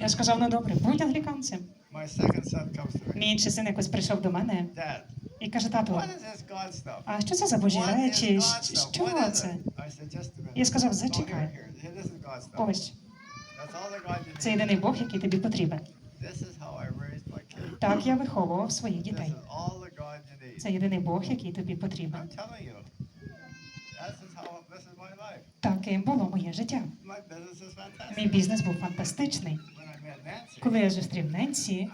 Я сказав, ну добре, будь англіканцем. Мій інший син якось прийшов до мене і каже, тату, а що це за божі речі? Що це? Я сказав, Oh, зачекай. Ось, це єдиний Бог, який тобі потрібен. Так я виховував своїх дітей. Це єдиний Бог, який тобі потрібен. I'm telling you. This is how this is my life. Таким було моє життя. Мій бізнес був фантастичний. Коли я зустрів Ненсі,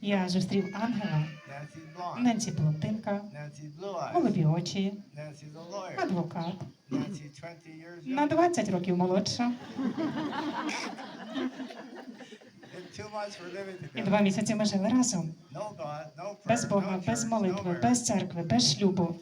я зустрів ангела. Ненсі блондинка, голубі очі, адвокат. Nancy 20 На younger. 20 років молодша. І два місяці ми жили разом. Без Бога, без молитви, без церкви, без шлюбу.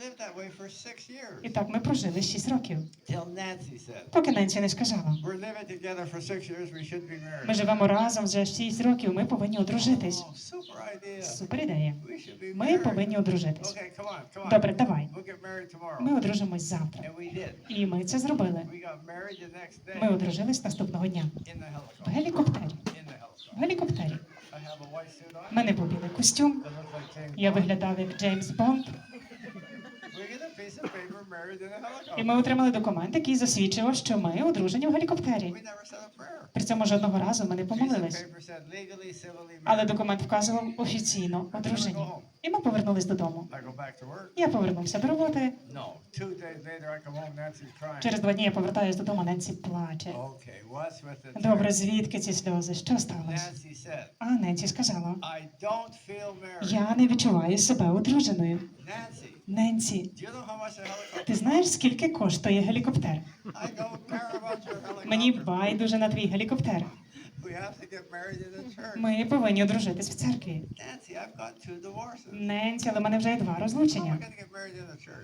Lived that way for six years. І так ми прожили 6 років. Till Nancy said, Поки Ненсі не сказала. we're living together for six years, we should be married. Ми живемо разом вже 6 років, ми повинні одружитись. Oh, super idea. Супер ідея. We should be Ми married. повинні одружитись. Okay, come on, come on. Добре, давай. We'll get married tomorrow. Ми одружимось завтра. And we did. І ми це зробили. We got married the next Ми day одружились наступного дня. in the В helicopter. гелікоптері. In the helicopter. В гелікоптері. I have a white suit on. У мене був білий костюм. That looked like James Я виглядав як Джеймс Бонд. І ми отримали документ, який засвідчував, що ми одружені в гелікоптері. При цьому жодного разу ми не помолились. Але документ вказував офіційно одружені. І ми повернулись додому. I go back to work. Я повернувся до роботи. No. Two days later, I come home. Nancy's crying. Через два дні я повертаюся додому, Ненсі плаче. Okay, what's with the Добре, звідки ці сльози? Що сталося? Nancy said, А Ненсі сказала: I don't feel married. Я не відчуваю себе одруженою. Nancy, Ненсі, do you know how much a helicopter? ти знаєш, скільки коштує гелікоптер? I don't care about your Мені байдуже на твій гелікоптер. Ми повинні одружитись в церкві. Ненсі, але в мене вже є два розлучення.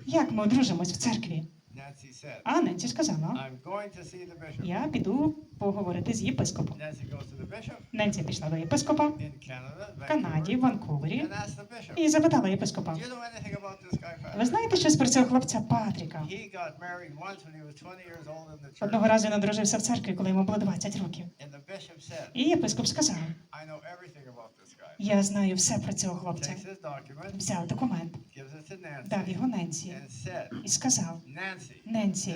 Як ми одружимось в церкві? А Ненсі сказала: I'm going to see the bishop. Я піду поговорити з єпископом. Nancy goes to the bishop Ненсі пішла до єпископа в Канаді, в Vancouver, Ванкувері and asked the bishop, і запитала єпископа: Do you know anything about this guy, Ви знаєте щось про цього хлопця Патріка? He got married once when he was 20 years old in the church. Одного разу він одружився в церкві, коли йому було 20 років. І єпископ сказав. Я знаю все про цього хлопця. Взяв документ, дав його Ненсі. І сказав: Nancy, Ненсі,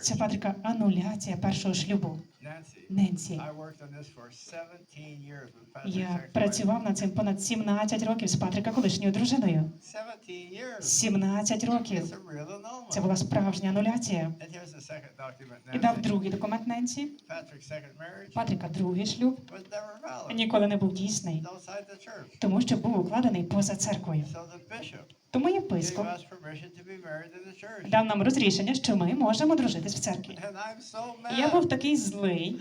це Патріка ануляція першого шлюбу. Nancy, Ненсі, I worked on this for 17 years with Patrick's я працював над цим понад 17 років з Патріка колишньою дружиною. 17 years. 17 It's років. Це була справжня ануляція. І дав другий документ Ненсі. Патріка другий шлюб. Ніколи не був дійсний, тому що був укладений поза церквою. So Тому єпископ дав нам розрішення, що ми можемо дружитись в церкві. І Я був такий злий.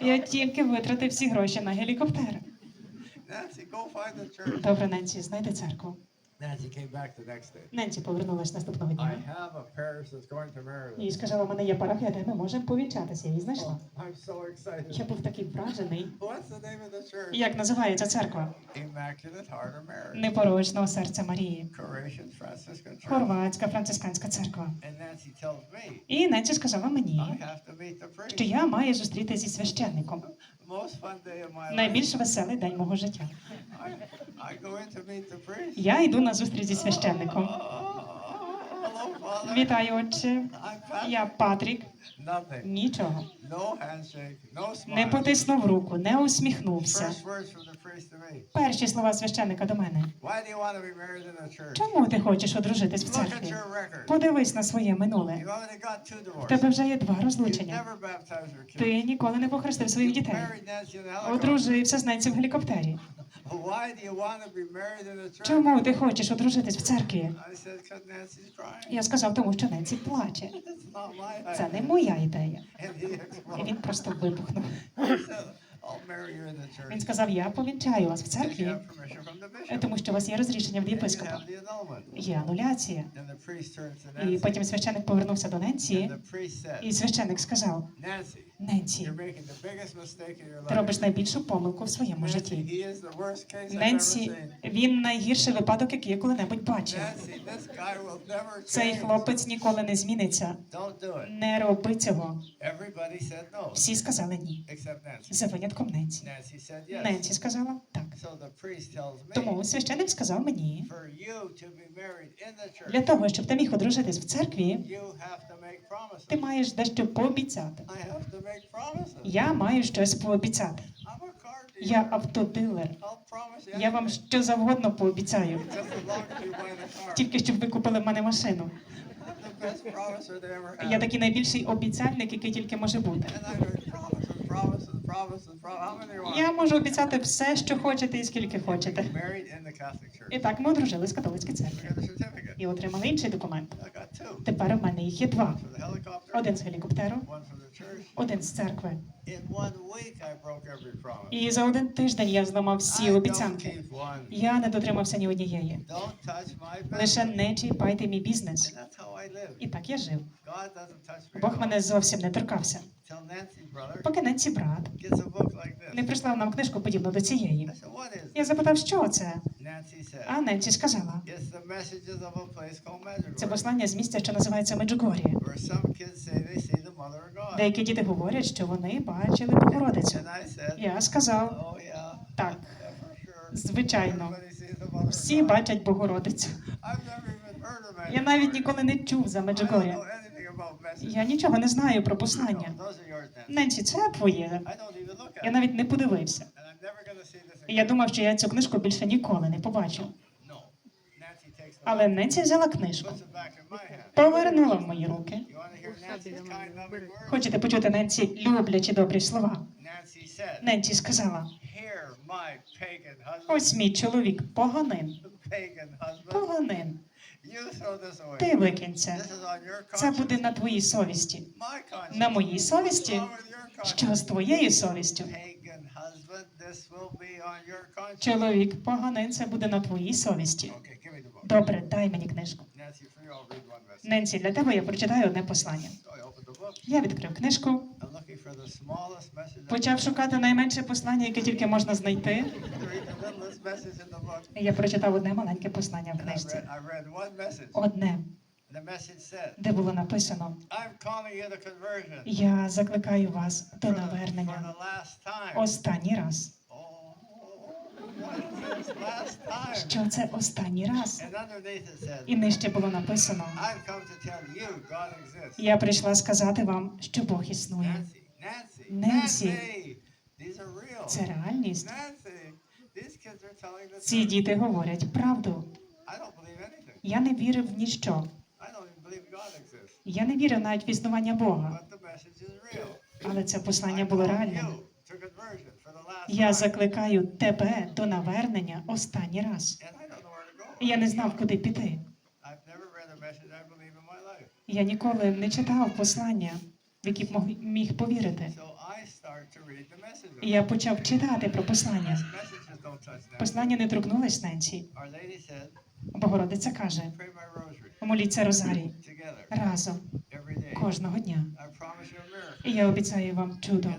Я тільки витратив всі гроші на гелікоптер. Добре, Ненсі, знайди церкву. Nancy came back the next day. Ненсі повернулась наступного I дня have a parish that's going to marry і сказала, у мене є парафія, де ми можемо повінчатися. І знайшла. Oh, I'm so excited. Я був такий вражений. What's the name of the church? Як називається церква? Immaculate Heart of Mary. Непорочного серця Марії. Croatian Franciscan Church. Хорватська францисканська церква. And Nancy tells me І Ненсі сказала мені, I have to meet the що priest. я маю зустрітися зі священником. Most fun day of my life. Найбільш веселий день мого життя. I, I go in to meet the priest. Я йду на зустріч зі священником. Вітаю, отче. Я Патрік. Нічого. Не потиснув руку, не усміхнувся. Перші слова священника до мене. Чому ти хочеш одружитись в церкві? Подивись на своє минуле. В тебе вже є два розлучення. Ти ніколи не похрестив своїх дітей. Одружився з Ненсі в гелікоптері. Чому ти хочеш одружитись в церкві? Я сказав, тому що Ненсі плаче. Це не моя ідея. І він просто вибухнув. Він сказав: Я повінчаю вас в церкві, тому що у вас є розрішення від єпископа. Є ануляція. І потім священик повернувся до Ненсі, і священик сказав: Nancy, Ненсі, ти робиш найбільшу помилку в своєму Nancy, житті. Ненсі, він найгірший випадок, який я коли-небудь бачив. Цей хлопець ніколи не зміниться. Не роби цього. Всі сказали ні. За винятком Ненсі. Nancy said. Ненсі сказала так. Тому священник сказав мені, для того, щоб ти міг одружитись в церкві, ти маєш дещо пообіцяти. Я маю щось пообіцяти. Я автодилер. Я вам що завгодно пообіцяю. Тільки щоб ви купили в мене машину. Я такий найбільший обіцяльник, який тільки може бути. Я можу обіцяти все, що хочете і скільки хочете. І так ми одружились в католицькій церкві. І отримали інший документ. Тепер у мене їх є два: один з гелікоптеру, один з церкви. І за один тиждень я зламав всі обіцянки. Я не дотримався ні однієї. Лише не чіпайте мій бізнес. І так я жив. Бог мене зовсім не торкався. Поки Ненсі брат не прислав нам книжку подібну до цієї. Я запитав, що це? А Ненсі сказала: це послання з місця, що називається Меджугорі. Деякі діти говорять, що вони бачили Богородицю. Я сказав, oh так, звичайно, всі бачать Богородицю. Я навіть ніколи не чув за Меджугорі. know anything about messages. Я нічого не знаю про послання. Ненсі, це твоє. Я навіть не подивився. І я думав, що я цю книжку більше ніколи не побачу. Але Ненсі взяла книжку, повернула в мої руки. Хочете почути Ненсі люблячі добрі слова? Ненсі сказала: ось мій чоловік поганин. Поганин. Ти викинь це. Буде на твоїй совісті. На моїй совісті? Що з твоєю совістю? Чоловік поганин, це буде на твоїй совісті. Добре, дай мені книжку. Ненсі, для тебе я прочитаю одне послання. Я відкрив книжку, почав шукати найменше послання, яке тільки можна знайти. Я прочитав одне маленьке послання в книжці. Одне, де було написано. Я закликаю вас до навернення останній раз. Що це останній раз? І нижче було написано. Я прийшла сказати вам, що Бог існує. Real. Це реальність. Ці діти говорять правду. Я не вірив в ніщо. Я не вірив навіть в існування Бога. Але це послання було реальним. Я закликаю тебе до навернення останній раз. Я не знав, куди піти. Я ніколи не читав послання, в які б міг повірити. І я почав читати про послання. Послання не торкнулись Ненсі. Богородиця каже: моліться розарій разом кожного дня. І я обіцяю вам чудо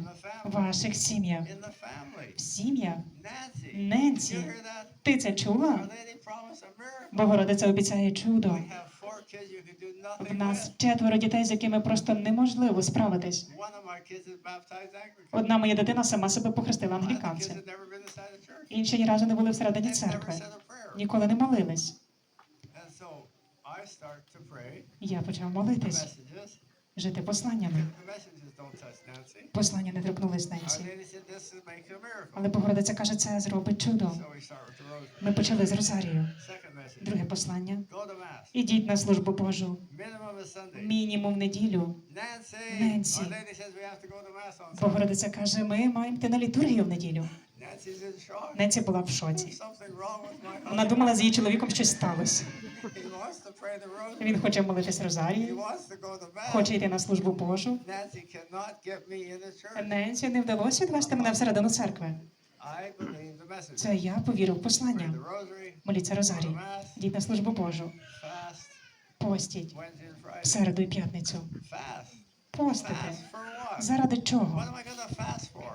в ваших сім'ях. В сім'ях. Ненсі, ти це чула? Богородиця обіцяє чудо. В нас четверо дітей, з якими просто неможливо справитись. Одна моя дитина сама себе похрестила англіканцем. Інші ні разу не були всередині церкви. Ніколи не молились. Я почав молитись. Жити посланнями. Послання не торкнулись Ненсі. Але Богородиця каже, це зробить чудо. Ми почали з Розарію. Друге послання. Ідіть на службу Божу. Мінімум в неділю. Sunday. Богородиця каже, ми маємо йти на літургію в неділю. Ненсі була в шоці. Вона думала, з її чоловіком щось сталося. Він хоче молитись Розарію, хоче йти на службу Божу. Ненсі не вдалося відвести мене всередину церкви. Це я повірив послання. Моліться Розарій. Йдіть на службу Божу. Постіть в середу і п'ятницю. Постите. Заради чого?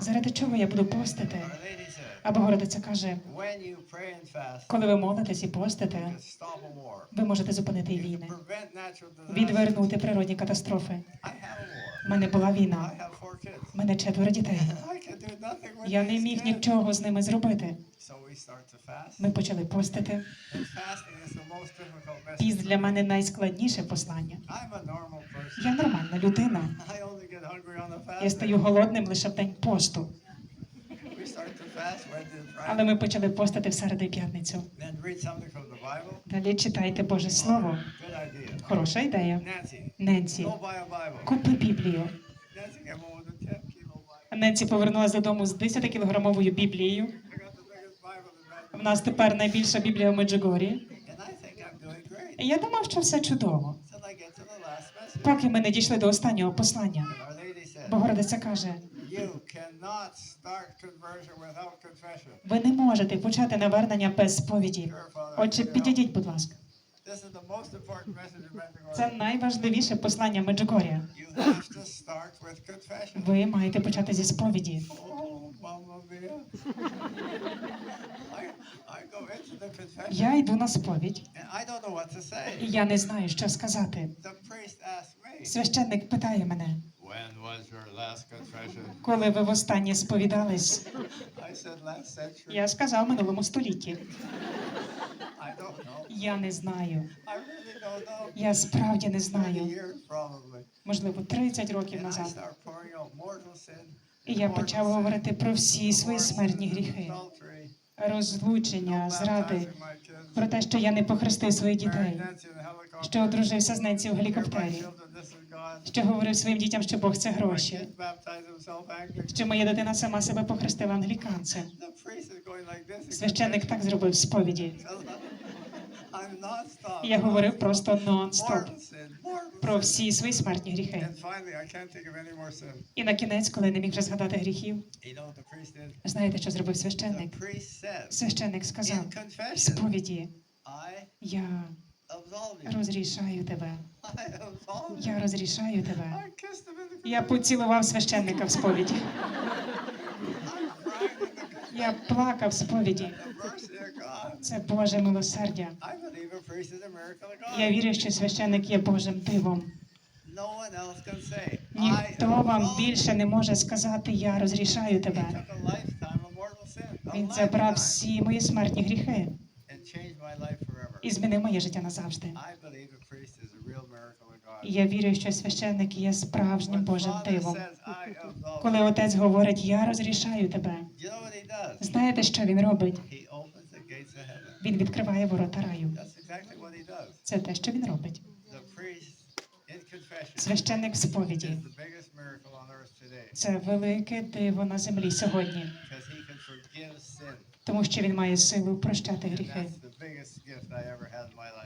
Заради чого я буду постити? Our Lady said, А Богородиця каже: коли ви молитесь і постите, ви можете зупинити війни, відвернути природні катастрофи. Мене була війна, у мене четверо дітей. Я не міг нічого з ними зробити. Ми почали постити. Піст для мене найскладніше послання. Я нормальна людина. Я стаю голодним лише в день посту. We start to fast Wednesday and Але ми почали постити в середу і п'ятницю. Далі читайте Боже Слово. Хороша ідея. Ненсі, купи Біблію. Nancy came home with a 10 kilo Bible. Ненсі повернулася додому з 10-кілограмовою Біблією. В нас тепер найбільша Біблія в Меджугорі. And I think I'm doing great. І я думав, що все чудово. Поки ми не дійшли до останнього послання. Богородиця каже: Ви не можете почати навернення без сповіді. Отже, підійдіть, будь ласка. Це найважливіше послання confession. Ви маєте почати зі сповіді. Oh, Я йду на сповідь, і я не знаю, що сказати. Священник питає мене, When was your last confession? коли ви востаннє сповідались? I said last century. Я сказав минулому столітті. I don't know. Я не знаю. I really don't know. Я справді не знаю. Можливо, 30 років And I назад. start pouring out mortal sin. І я почав говорити про всі свої смертні гріхи, розлучення, зради, про те, що я не похрестив своїх дітей, що одружився з Ненці в гелікоптері, що говорив своїм дітям, що Бог це гроші, що моя дитина сама себе похрестила англіканцем. Священник так зробив сповіді. Я говорив просто нон-стоп про всі свої смертні гріхи. І на кінець, коли не міг вже згадати гріхів, знаєте, що зробив священник? Священник сказав сповіді: Я. розрішаю тебе. Я розрішаю тебе. Я поцілував священника в сповіді. Я плакав в сповіді. Це Боже милосердя. Я вірю, що священник є Божим дивом. Ніхто вам більше не може сказати Я розрішаю тебе. Він забрав всі мої смертні гріхи і змінив моє життя назавжди. І я вірю, що священник є справжнім Божим дивом. Коли отець говорить Я розрішаю тебе, знаєте, що він робить? Він відкриває ворота раю. Це те, що він робить. Священник в сповіді. Це велике диво на землі сьогодні, тому що він має силу прощати гріхи.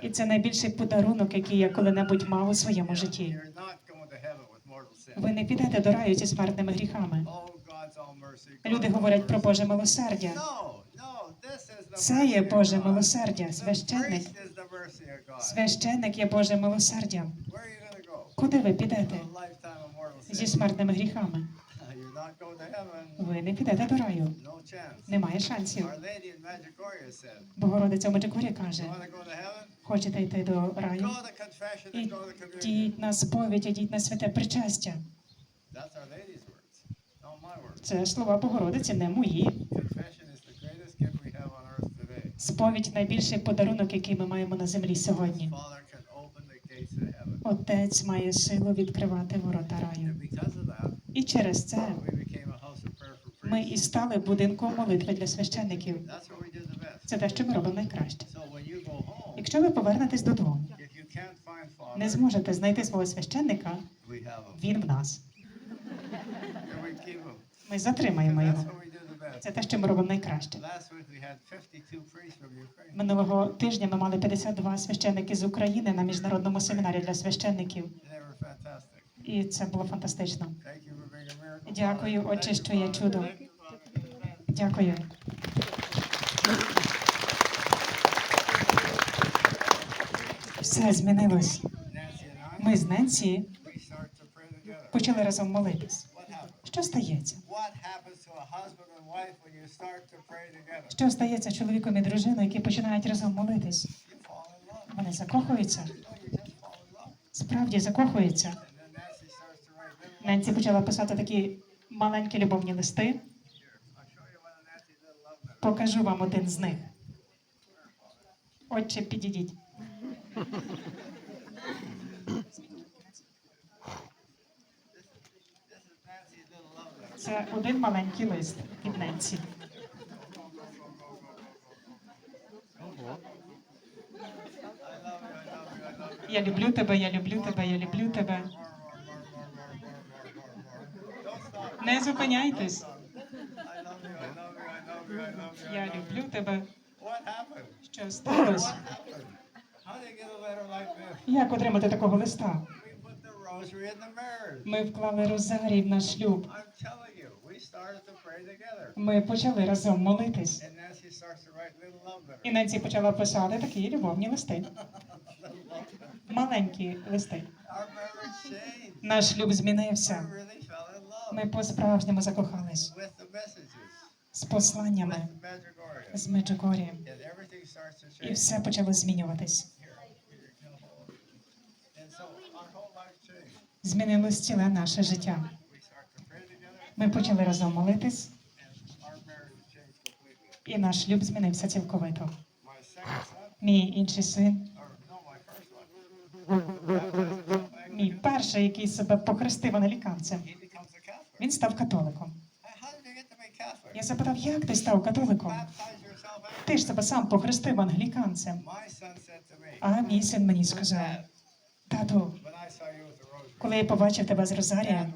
І це найбільший подарунок, який я коли-небудь мав у своєму житті. Ви не підете до раю зі смертними гріхами. Люди говорять про. Боже милосердя. Це є Боже милосердя. Священник. Священник є Боже милосердя. Куди ви підете зі смертними гріхами? Ви не підете до раю. Немає шансів. Богородиця в Меджикурі каже: хочете йти до раю? Ідіть на сповідь, ідіть на святе причастя. Це слова Богородиці, не мої. Сповідь найбільший подарунок, який ми маємо на землі сьогодні. Отець має силу відкривати ворота раю. І через це ми і стали будинком молитви для священників. Це те, що ми робимо найкраще. Якщо ви повернетесь додому, не зможете знайти свого священника, він в нас. Ми затримаємо його. Це те, що ми робимо найкраще. Last week we had 52 priests from Ukraine. Минулого тижня ми мали 52 священники з України на міжнародному семінарі для священників, і це було фантастично. Дякую, Отче, що є Father. Дякую. Все змінилось. Ми з Ненсі почали разом молитись. Що стається? Що стається чоловіком і дружиною, які починають разом молитись? Вони закохуються, справді закохуються. And then Nancy starts Ненці почала писати такі маленькі любовні листи. Покажу вам один з них. Отче, підійдіть. Це один маленький лист від you. Я люблю тебе, я люблю тебе, я люблю тебе. More, more, more, more, more, more, more, more. Don't stop. Не зупиняйтесь. I love you, I love you, I love you, I love you. I Я люблю тебе. Що сталося? Як отримати такого листа? Ми вклали розарій в наш шлюб. Ми почали разом молитись. І Ненці почала писати такі любовні листи. Маленькі листи. Наш шлюб змінився. Ми по-справжньому закохались з посланнями з Меджугорі. І все почало змінюватись. Змінилось ціле наше життя. Ми почали разом молитись, і наш шлюб змінився цілковито. Мій інший син, мій перший, який себе похрестив англіканцем, він став католиком. Я запитав, як ти став католиком? Ти ж себе сам похрестив англіканцем. А мій син мені сказав: тату, коли я побачив тебе з Dad,